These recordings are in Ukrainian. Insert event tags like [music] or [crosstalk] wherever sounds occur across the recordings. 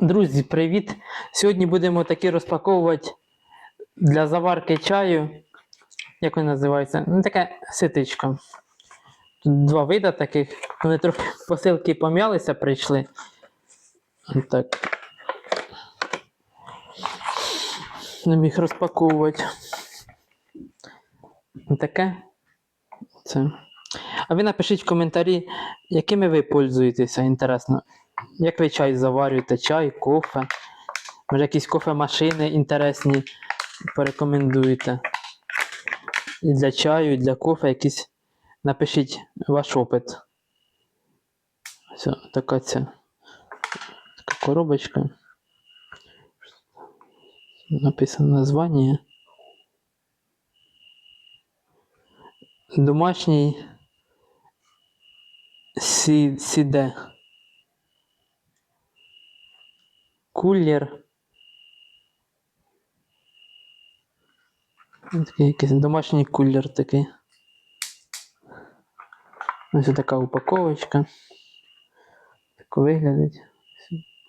Друзі, привіт! Сьогодні будемо таки розпаковувати для заварки чаю. Як він називається? Ну, така ситичка. Тут два вида таких. Вони трохи посилки пом'ялися, прийшли. Так. Не міг розпаковувати. Таке. Це. А ви напишіть в коментарі, якими ви пользуєтеся, інтересно. Як ви чай заварюєте? Чай, кофе? Може якісь кофемашини інтересні порекомендуєте? І для чаю, і для кофе якісь. Напишіть ваш опит. Все, така ця. Така коробочка. Написано названня. Домашній сі, сіде. Кулер. Такий якийсь домашній кулер такий. Ось така упаковочка. Так виглядить.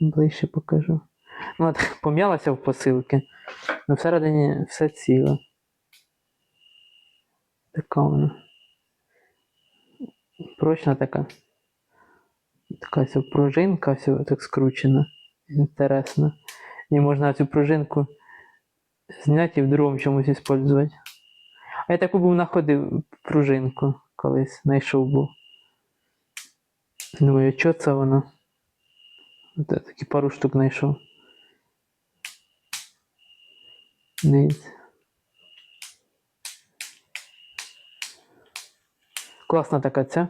Ближче покажу. Ну, от, [laughs] пом'ялася в посилки. але всередині все ціле. Така вона. Прочна така. Така ось пружинка, все так скручена. Інтересно. І можна цю пружинку зняти і в другому чомусь використовувати. А я таку був знаходив пружинку колись, знайшов був. Думаю, що це воно? От я такі пару штук знайшов. Дивіться. Класна така ця.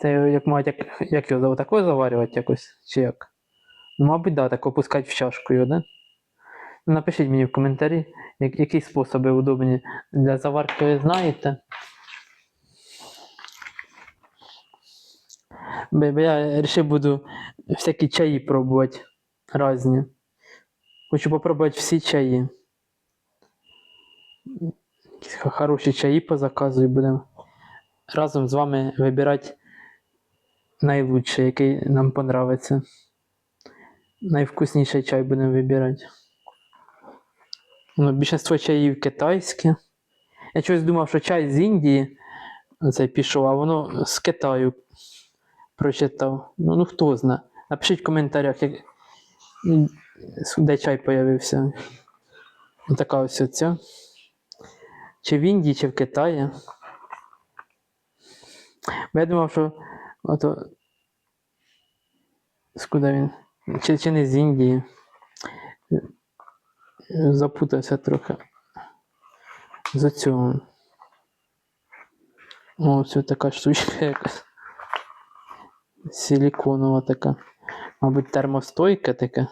Це як мають, як, як його отако заварювати якось, чи як? Ну, мабуть, да, так опускати в чашку да? Ну, Напишіть мені в коментарі, як, які способи удобні для заварки ви знаєте. Бо я вирішив буду всякі чаї пробувати різні. Хочу попробувати всі чаї. Хороші чаї позаказую будемо разом з вами вибирати найлучший, який нам понравиться. Найвкусніший чай будемо вибирати. Ну, більшість чаїв китайське. Я чогось думав, що чай з Індії цей пішов, а воно з Китаю прочитав. Ну, ну хто знає. Напишіть в коментарях, як... де чай появився. Така ось оця. Чи в Індії, чи в Китаї. Бо я думав, що ото. Скуда він? Не з Індії? Запутався трохи. За цього. О, це така штучка якась. Силіконова така. Мабуть, термостойка така.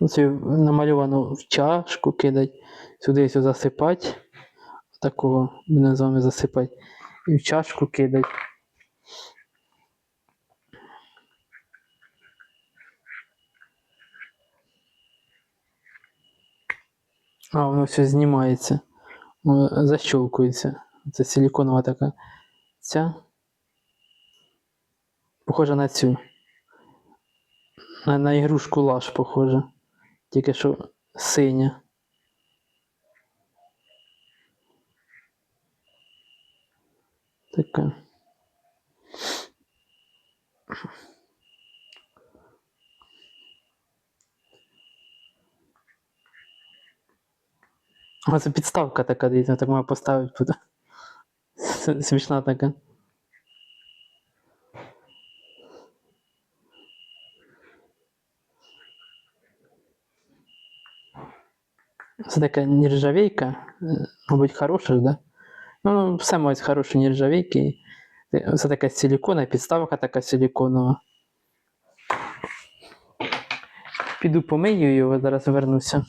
Оце намальовано в чашку кидать, сюди все засипати. Такого будемо з вами засипати. І в чашку кидать. А, воно все знімається. Воно защолкується. Це силіконова така. Ця. Похожа на цю. На, на ігрушку лаш похожа. Тільки що синя. Така. А це підставка така, дивіться, так можна поставити буде. Смішна така. Це така нержавейка, мабуть, хороша, да? Ну, все мають хороші нержавейки. Це така силікона, підставка така силіконова. Піду помию його, зараз вернуся.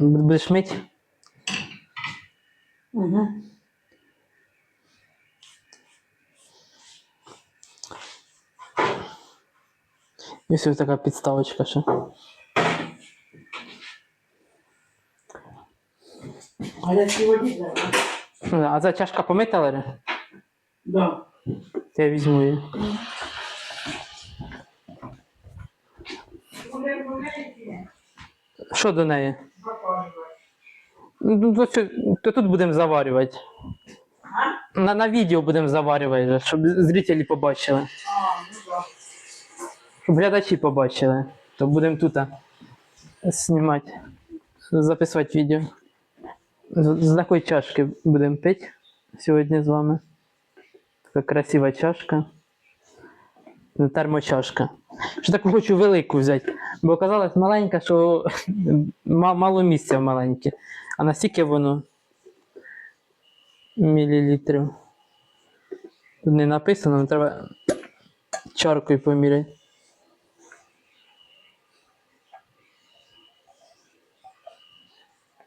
Будеш мить? Угу. І ось така підставочка ще. Гарячій воді зараз. Ну, А це чашка помита, Лари? Да. Я візьму її. Що до неї? Ну, то, що- то тут будемо заварювати. На, на відео будемо заварювати, вже, щоб зрителі побачили. А, ну да. Щоб глядачі побачили. То будемо тут а, знімати, записувати відео. З, з такої чашки будемо пити сьогодні з вами. Така красива чашка. Термочашка. Що таку хочу велику взяти. Бо казалось маленька, що мало місця в маленьке. А настільки воно мілілітрів. Тут не написано, але треба чаркою поміряти.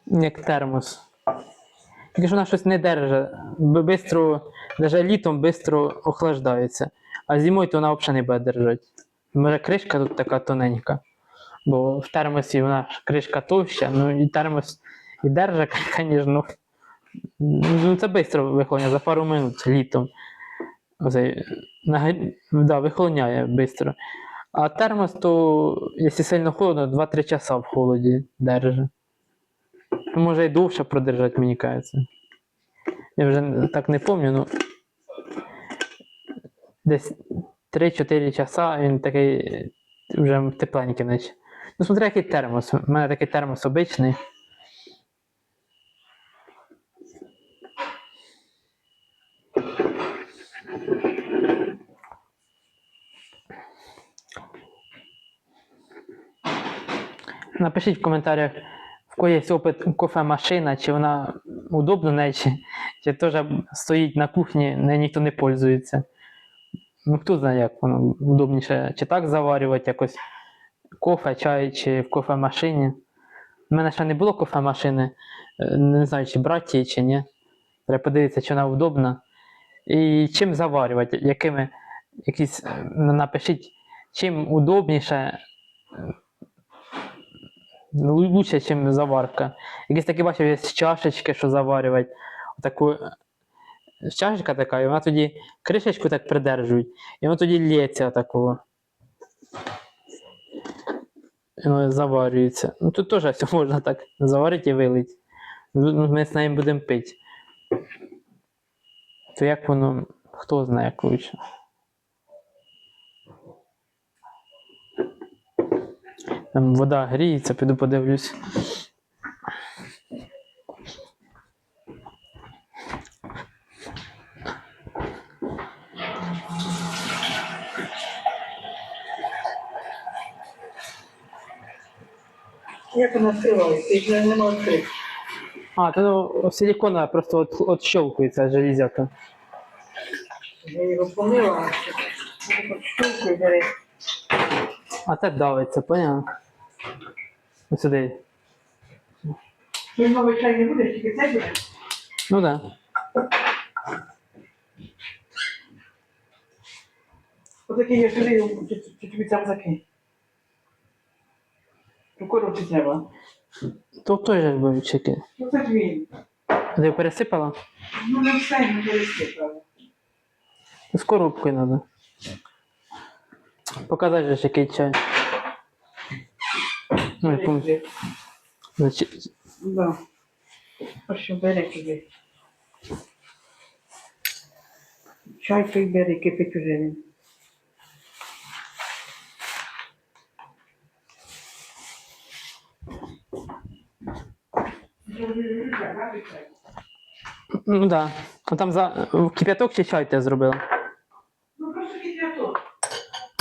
Як термос. Тільки що вона щось не держить. Бистро, навіть літом швидко охлаждається. А зимою то вона взагалі не буде держати. Може кришка тут така тоненька. Бо в термосі вона кришка товща, ну і термос і держить, звісно. [laughs] Ну, це швидко вихлоняє, за пару минут літом. Оцей, нагрі- да, вихлоняє швидко. А термос, то, якщо сильно холодно, 2-3 часа в холоді держить. Може і довше продержать, мені кажеться. Я вже так не пам'ятаю, ну. Десь 3-4 часа він такий е, вже тепленький, наче. Ну, смотри, який термос. У мене такий термос обичний. Напишіть в коментарях, в кого є опит кофемашина, чи вона удобна чи, чи теж стоїть на кухні, нею ніхто не пользується. Ну, хто знає, як воно удобніше, чи так заварювати якось кофе, чай, чи в кофемашині. У мене ще не було кофемашини, е, не знаю, чи брати її, чи ні. Треба подивитися, чи вона удобна. І чим заварювати, якими якісь е, напишіть, чим удобніше е, лучше, ніж заварка. Якісь такі бачив, чашечки, що заварювати. Отаку е, чашечка така, і вона тоді кришечку так придержують, і воно тоді лється такого. І воно заварюється. Ну тут теж все можна так заварити і вилити. Ну, Ми з нею будемо пити. То як воно, хто знає, як. Там вода гріється, піду подивлюсь. Як вона відкривається? Їх вже нема відкрити. А, то ну, силикона просто от, отщелкується железяка. Я його помила, а щелкою бери. А це давиться, поняла? Ось сюди. Ти новий чай не будеш, тільки це буде? Ну так. Да. Отакий я сюди, тобі там закинь? У коробці треба. То той же був чеки. Ну це твій. Ти пересипала? Ну не все, не пересипали. З коробкою треба. Показати же, який чай. Ну, я пам'ятаю. Значить, Да. Що бери туди. Чай той бери, кипить уже він. Ну так. Да. А там за кип'яток чи чай ти зробила? Ну просто кип'яток.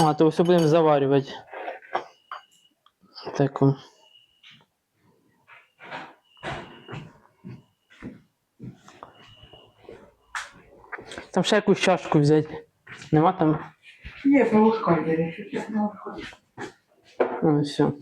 А, то все будемо заварювати. Так. Там ще якусь чашку взяти. Нема там? Є, полоскай бери, що виходить. А, все.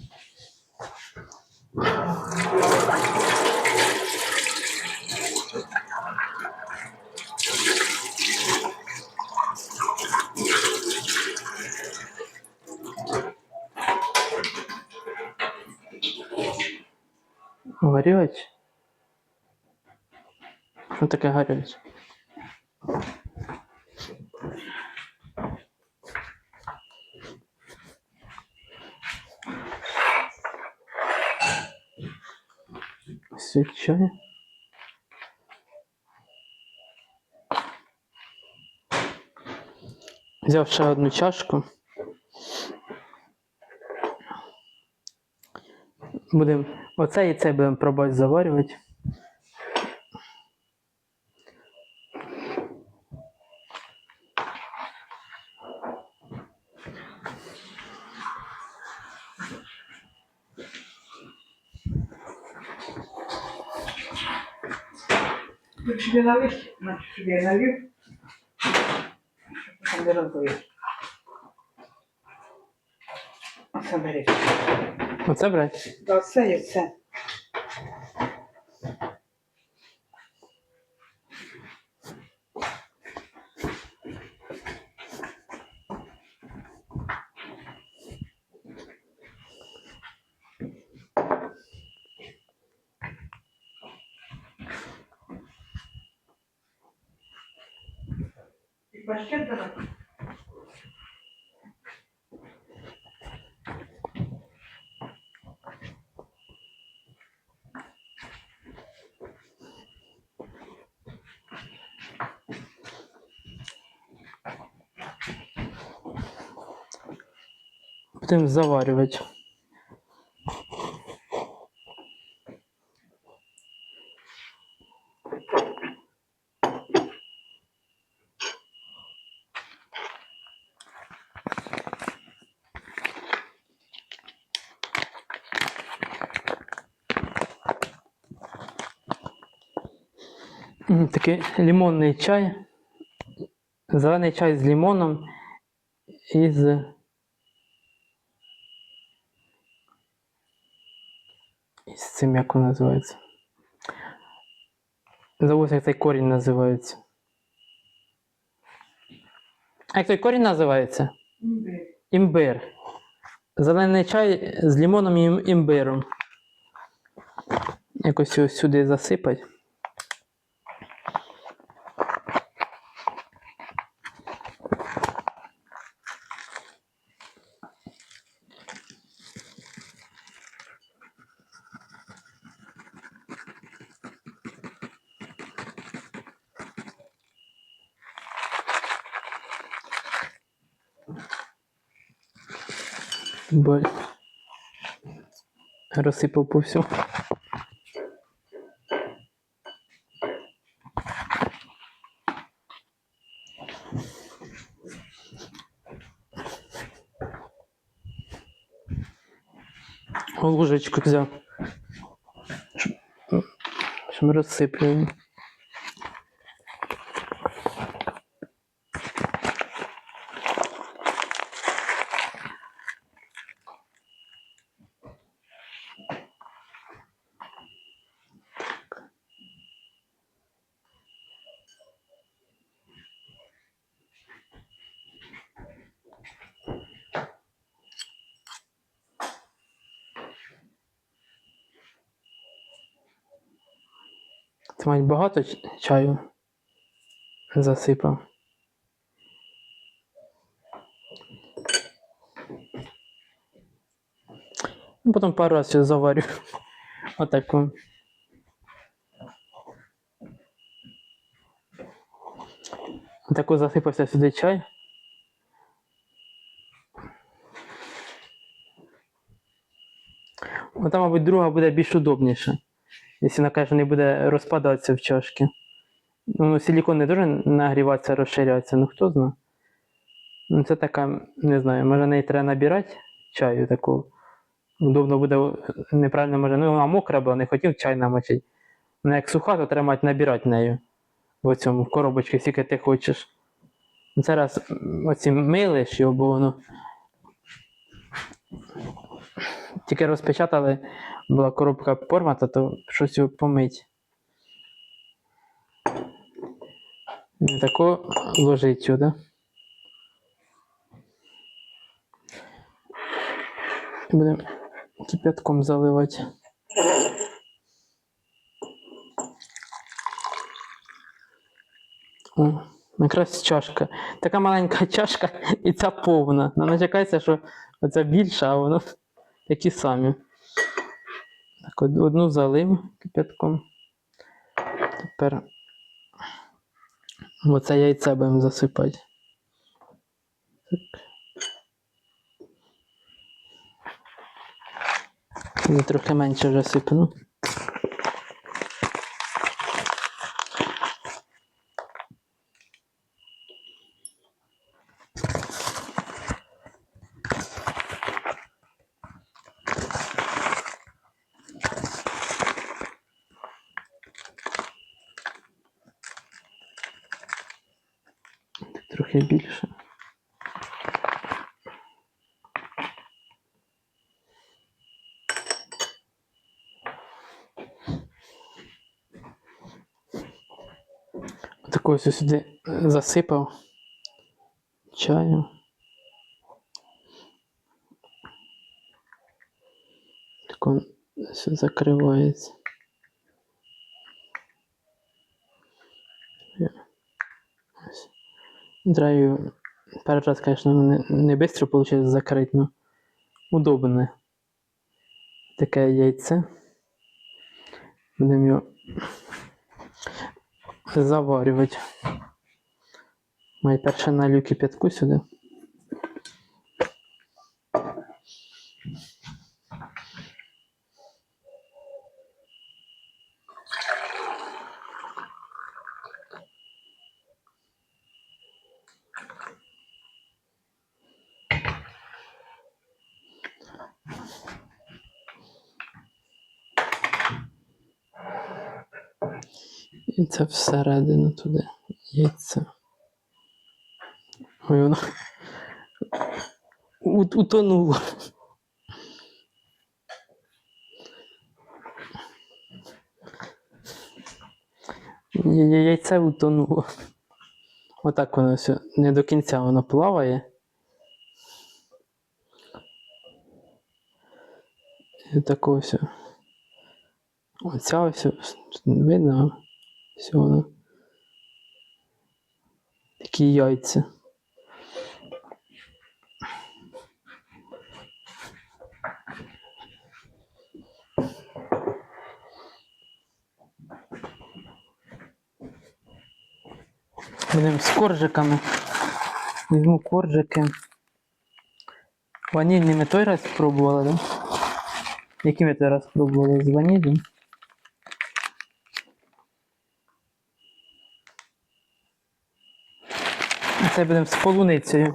Горювати? Що Ну таке гаряче. Все чай. Взяв ще одну чашку. Будемо оце і це будемо пробувати заварювати. Собі налив, значить собі налив. Потім не розбив. Оце бери. Оце все є все. І паштет давай. Будемо заварювати. М, Такий лимонний чай. Зелений чай з лимоном і з І з цим як воно називається? Забувся, як цей корінь називається. А як той корінь називається? Імбир. Імбир. Зелений чай з лимоном і ім- імбиром. Якось його сюди засипать. Бо розсипав по всьому. Ложечку взяв. Щоб, щоб Мать багато чаю засипав. Потім пару разів заварю. [laughs] Отаку. Отаку засипався сюди чай. Ота, мабуть, друга буде більш удобніша. Якщо вона, конечно, не буде розпадатися в чашки. Ну, силікон не дуже нагріватися, розширятися, ну хто знає. Ну, це така, не знаю, може неї треба набирати чаю таку. Удобно буде неправильно може. Ну, вона мокра була, не хотів чай намочити. Вона як суха, то треба мати набирати нею. В цьому, в коробочці, скільки ти хочеш. Ну, Зараз оці милиш його, бо воно. Тільки розпечатали, була коробка порвата, то щось його помить. Не тако ложить сюди. Будемо кипятком заливати. О, якраз чашка. Така маленька [laughs] чашка і ця повна. Начекається, що оця більша, а воно такі самі. Так, одну залив кипятком. Тепер оце яйце будемо засипати. Так. Я трохи менше вже сипну. Трохи більше. Таку ось сюди е, засипав чаю. Так он все закривається. Є. Драю перший раз, конечно, не, не быстро получилось закрыть, но удобне. Таке яйце. Будемо його заварювати. Май перше налью кипятку сюди. Це всередину туди. Яйце. Ой, воно [laughs] утонуло. Яйце утонуло. Отак воно все. Не до кінця воно плаває. І таке все. Оця ось видно. Все воно. Такі яйця. Будемо з коржиками. Візьму коржики. Ванільні ми той раз пробували, да? Які ми той раз пробували? З ваніллю? Це будемо з полуницею.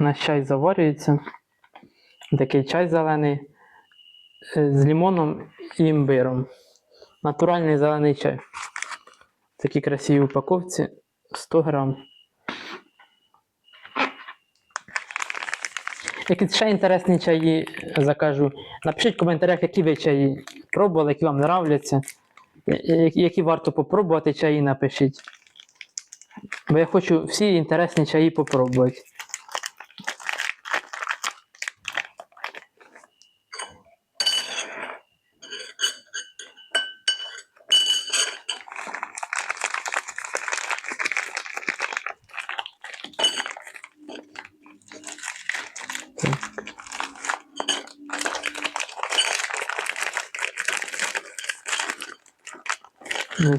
Наш чай заварюється. Такий чай зелений е, з лимоном і імбиром. Натуральний зелений чай. В такій красивій упаковці 100 грам. Які ще інтересні чаї закажу. Напишіть в коментарях, які ви чаї пробували, які вам нравляться. Які варто попробувати чаї, напишіть. Бо я хочу всі інтересні чаї попробувати.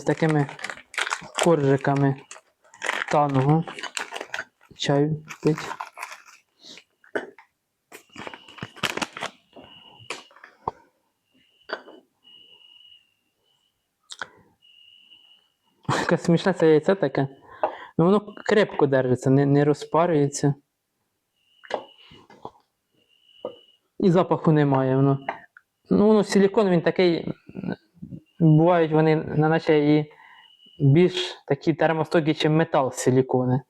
Такими коржиками таного чаю пить. Яке смішне це яйце таке. Ну воно крепко держиться, не, не розпарюється. І запаху немає. Воно. Ну, воно силікон він такий. Бувають вони, наче і більш такі термостойкі, ніж метал силікони.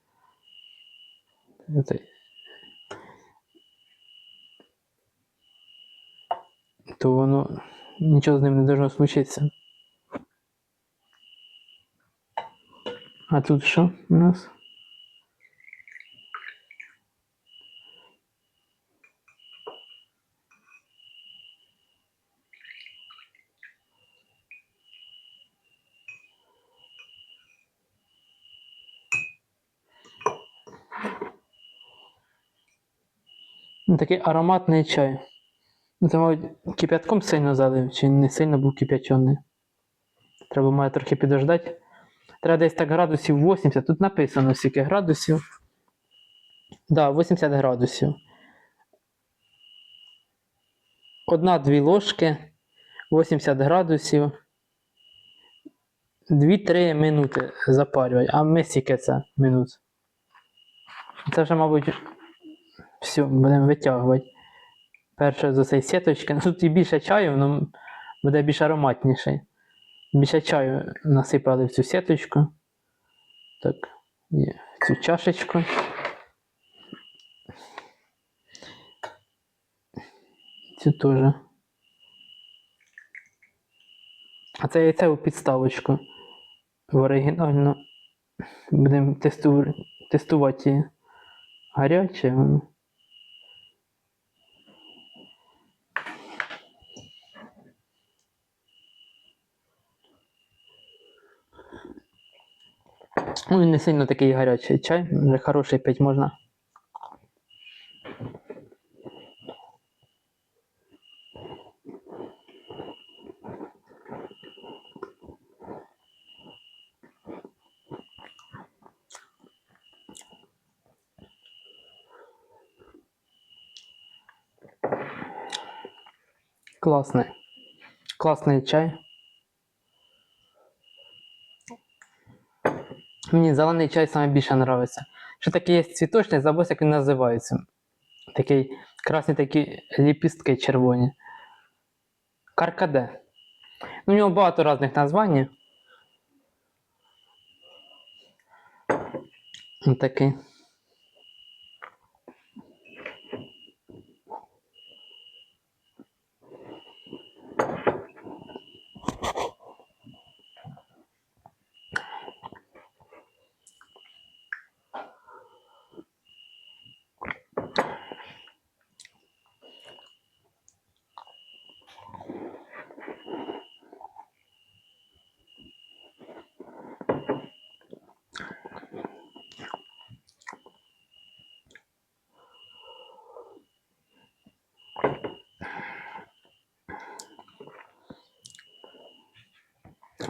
То воно нічого з ним не должно случитися. А тут що у нас? Ну, Такий ароматний чай. Мабуть, кип'ятком сильно залив, чи не сильно був кип'ячений. Треба має трохи підождати. Треба десь так градусів 80. Тут написано скільки градусів. Так, да, 80 градусів. Одна-дві ложки, 80 градусів. 2-3 минути запарювати. А ми скільки це минут? Це вже, мабуть, все, будемо витягувати. Перше з цієї сіточки. Ну, Тут і більше чаю, воно буде більш ароматніший. Більше чаю насипали в цю сіточку. Так, в цю чашечку. Цю теж. А це яйце у підставочку. В оригінально. Будемо тесту... тестувати її. гаряче. воно. Ну, не сильно такий гарячий чай, вже хороший пить можна. Класний. Класний чай. Мені зелений чай саме більше подобається. Що таке є цвіточний, забув, як він називається. Такий красні такі ліпістки червоні. Каркаде. У нього багато різних названь. Ось Такий.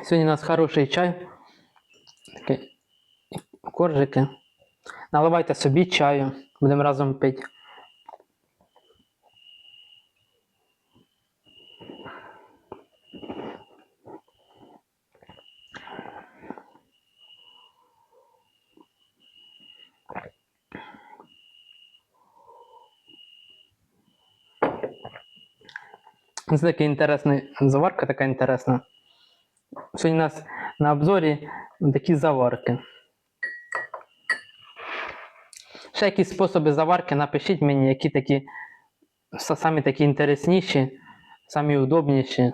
Сьогодні у нас хороший чай. Такі коржики. Наливайте собі чаю. Будемо разом пити. Це такий інтересний заварка, така інтересна. Сьогодні у нас на обзорі такі заварки. Ще якісь способи заварки, напишіть мені, які такі самі такі інтересніші, самі удобніші.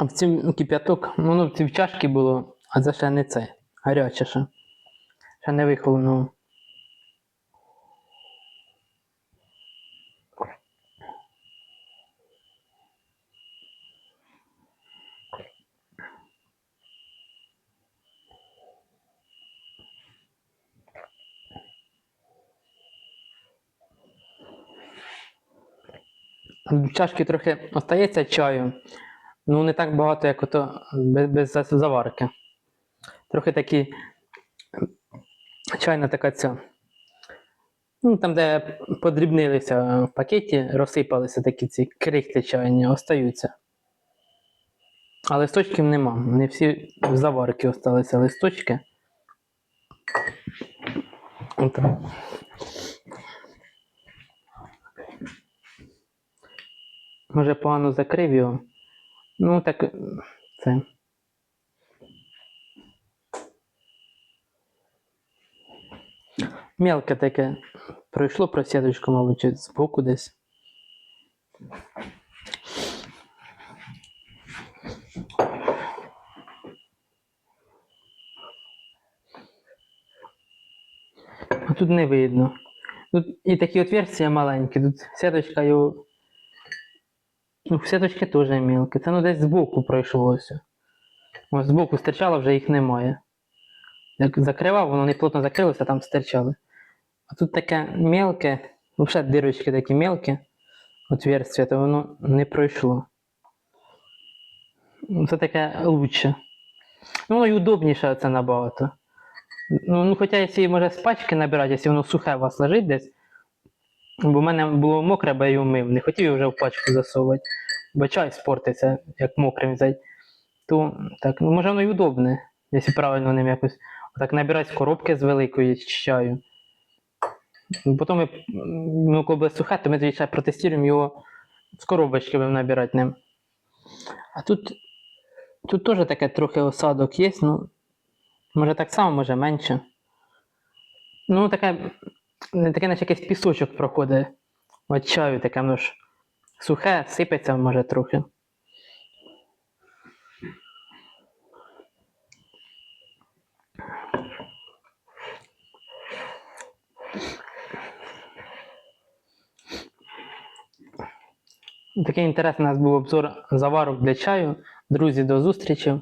А в цім кип'яток, ну, ну в чашці було, а це ще не це. Гаряче ще. Ще не вихолонуло. В чашці трохи остається чаю. Ну, не так багато, як ото без, без заварки. Трохи такі чайна така ця. Ну, там, де подрібнилися в пакеті, розсипалися такі ці крихти чайні, остаються. А листочків нема. Не всі в заварки осталися листочки. От. Може, погано закрив його. Ну, так е, це. Мелке таке пройшло просядочку, мабуть, чи збоку десь. А тут не видно. Тут і такі отверстия маленькі, тут сіточка його Ну, сіточки теж мілкі. Це ну десь збоку пройшлося. Ось збоку стирчало, вже їх немає. Як закривав, воно не плотно закрилося, там стирчали. А тут таке мелке, взагалі дирочки такі мелкі, отверстия, то воно не пройшло. Ну, Це таке лучше. Ну, воно й удобніше це набагато. Ну, ну хоча якщо може з пачки набирати, якщо воно сухе у вас лежить десь. Бо в мене було мокре, бо я його мив. Не хотів вже в пачку засовувати. Бо чай спортиться, як мокрим взяти. То так, ну може воно й удобне, якщо правильно ним якось. Так набирати з коробки з великої з чаю. Потім ми, ну, коли буде сухе, то ми тоді ще протестуємо його з коробочки будемо набирати ним. А тут, тут теж таке трохи осадок є, ну, може так само, може менше. Ну, таке, таке наче якийсь пісочок проходить. От чаю таке, воно ж сухе, сипеться, може трохи. Такий інтересний у нас був обзор заварок для чаю. Друзі, до зустрічі.